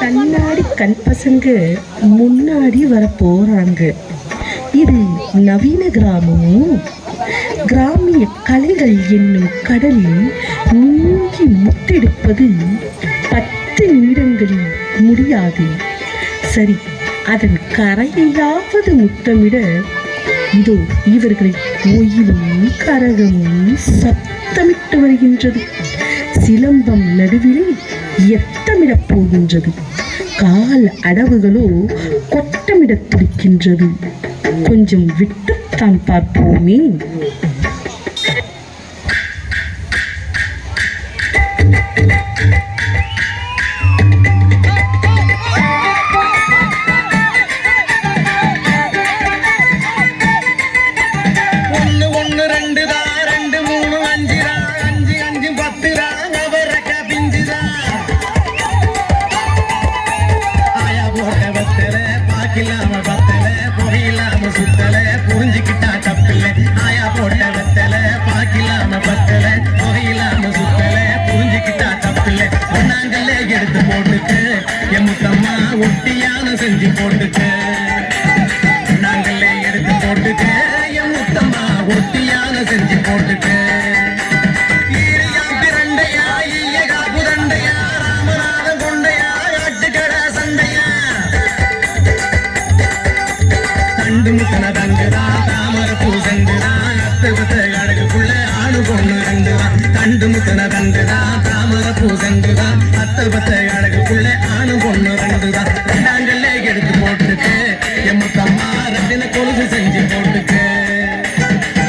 கண்ணாடி கண் பசங்க முன்னாடி வர போறாங்க. இது நவீன கிராமமும் கிராமிய கலைகள் என்னும் கடலில் மூங்கி முத்தெடுப்பது பத்து நிமிடங்களில் முடியாது. சரி அதன் கரையையாவது முத்தமிட. இதோ இவர்களின் ஒயிலும் கரகமும் சத்தமிட்டு வருகின்றது. சிலம்பம் நடுவிலே எத்தமிடப் போகின்றது. கால் அடவுகளோ கொட்டமிடத் துடிக்கின்றது. கொஞ்சம் விட்டுத்தான் பார்ப்போமே. இல்லாம பத்தல புகையில்லாம சுத்தல புரிஞ்சுக்கிட்டா தப்பில்ல ஆயா போட்ட வெத்தல பாக்கில்லாம பத்தல புகையில்லாம சுத்தல புரிஞ்சுக்கிட்டா தப்பில்ல ஒன்னாங்கல்ல எடுத்து போட்டுக்க என் முத்தம்மா ஒட்டியான செஞ்சு போட்டுக்க ஆணு பொண்ணு ரெண்டுதா தண்டு முத்தன தங்குதா தாமர பூசங்குதா அத்து பத்த அழகுக்குள்ள ஆணு பொண்ணு ரெண்டுதா ரெண்டாங்கல்ல எடுத்து போட்டுக்க என் முத்தம்மா கொலுசு செஞ்சு போட்டுக்க.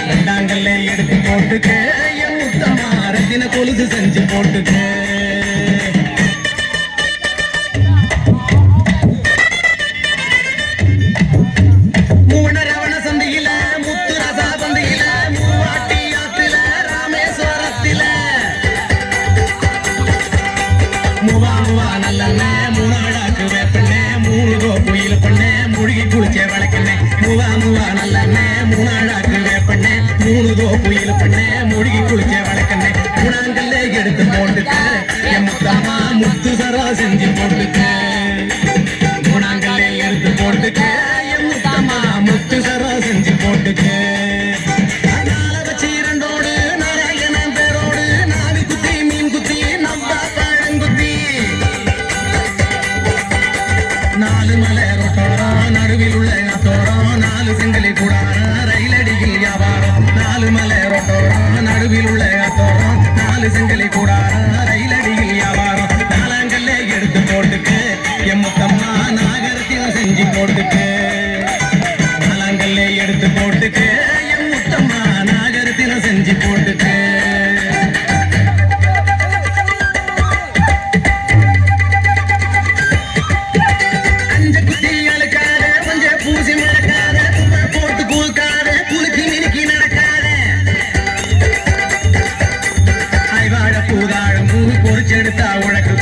ரெண்டாங்கல்ல எடுத்து போட்டுக்க என் முத்தம்மா கொலுசு செஞ்சு வழக்கில் செங்கலி கூடாரம் ரயிலடியில் வியாபாரம். நாலாங்கல்ல எடுத்து போட்டுக்கு. என் முத்தம்மா செஞ்சு போட்டுக்கு. நாலாங்கல்ல எடுத்து போட்டுக்கு. என் முத்தம்மா செஞ்சு போட்டுக்கு.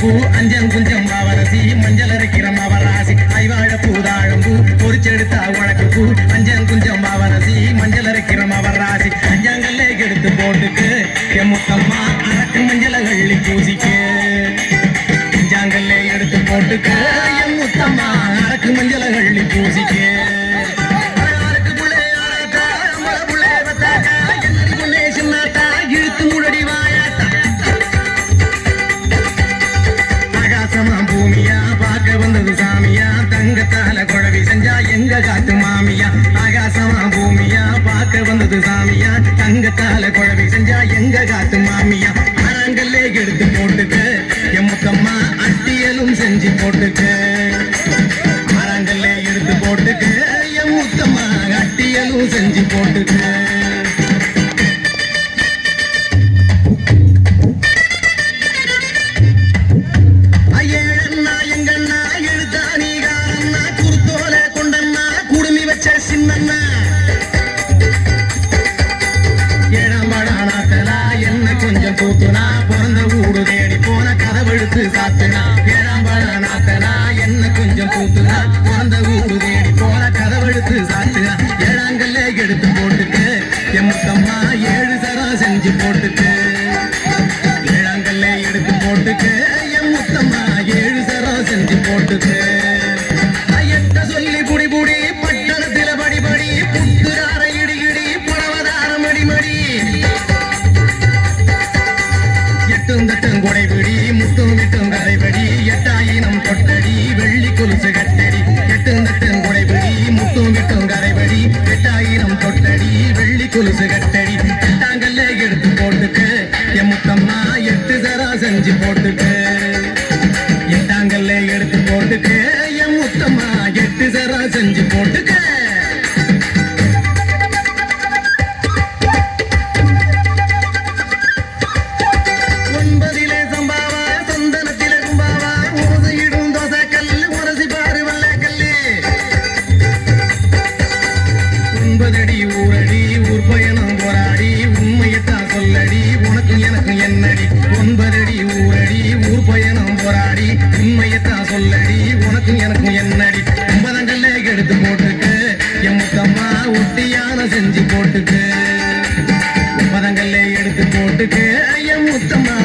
பூ அஞ்சம் குஞ்சம் மாவரசி மஞ்சள் அரைக்கிற மாவராசி. ஐவாழ பூதாழம்பு பொறிச்செடுத்தா உனக்கு பூ அஞ்சம் குஞ்சம் மாவரசி மஞ்சள் அரைக்கிற மாவராசி. அஞ்சாங்கல்ல கெடுத்து போட்டுக்கு என் அரக்கு மஞ்சள கள்ளி பூசிக்கு. அஞ்சாங்கல்லே எடுத்து போட்டுக்கு என் கால குழவி செஞ்சா எங்க காத்து மாமியா? ஆனாங்கல்லே எடுத்து போட்டுக்க. எம்முக்கம்மா அட்டியலும் செஞ்சு போட்டுக்க. கொஞ்சம் பிறந்த ஊடு தேடி போன கதவெழுத்து சாத்துனா ஏழாம் நாத்தனா என்ன கொஞ்சம் கூத்துனா பிறந்த ஊடு தேடி போன கதவெழுத்து சாத்துனா ஏழாங்கல்ல எடுத்து போட்டுட்டு எம்மக்கம்மா ஏழு சரம் செஞ்சு போட்டுட்டு. எடுத்து போட்டுக்க. என் முத்தம்மா எட்டு சரா செஞ்சு போட்டுக்க. ஒன்பதடி ஊரடி ஊர் பயணம் போராடி உண்மையத்தான் சொல்லடி உனக்கும் எனக்கும் என்னடி? ஒன்பதடி ஒன்பதங்கல்ல எடுத்து